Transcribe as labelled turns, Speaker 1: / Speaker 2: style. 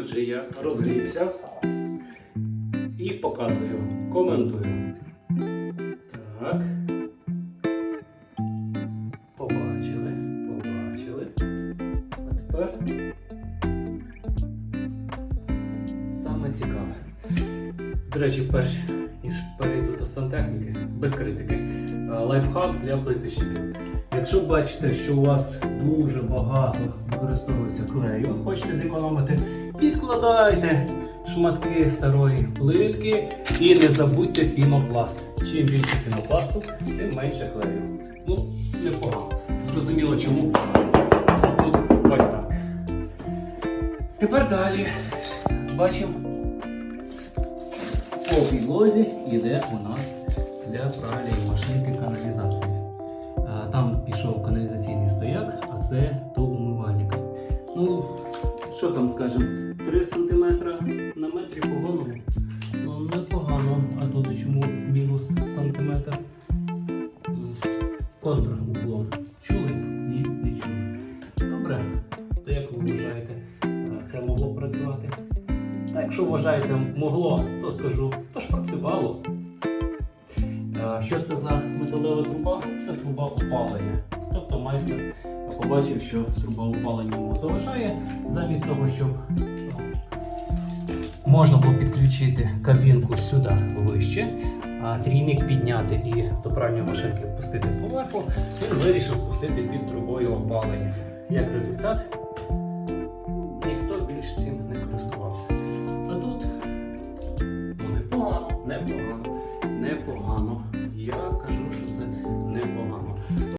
Speaker 1: Отже, я розгрівся і показую, коментую. Так. Побачили, побачили. А тепер саме цікаве. До речі, перш ніж перейду до сантехніки, без критики, лайфхак для плиточників. Якщо бачите, що у вас дуже багато використовується клею, хочете зекономити, підкладайте шматки старої плитки і не забудьте пінопласт. Чим більше пінопласту, тим менше клею. Ну, непогано. Зрозуміло чому. Тут ось так. Тепер далі бачимо по підлозі йде у нас для пральної машинки каналізації. Це до умивальника. Ну, що там скажемо, 3 см на метрі погоному. Ну, непогано. А тут чому мінус сантиметр? М, Контруглом. Чули? Ні, не чули. Добре. То як ви вважаєте, е, це могло працювати? Та якщо вважаєте могло, то скажу, то ж працювало. Що це за металева труба? Це труба опалення. Тобто майстер побачив, що труба опалення йому заважає, замість того, щоб можна було підключити кабінку сюди вище, а трійник підняти і до пральної машинки пустити поверху, він вирішив пустити під трубою опалення. Як результат,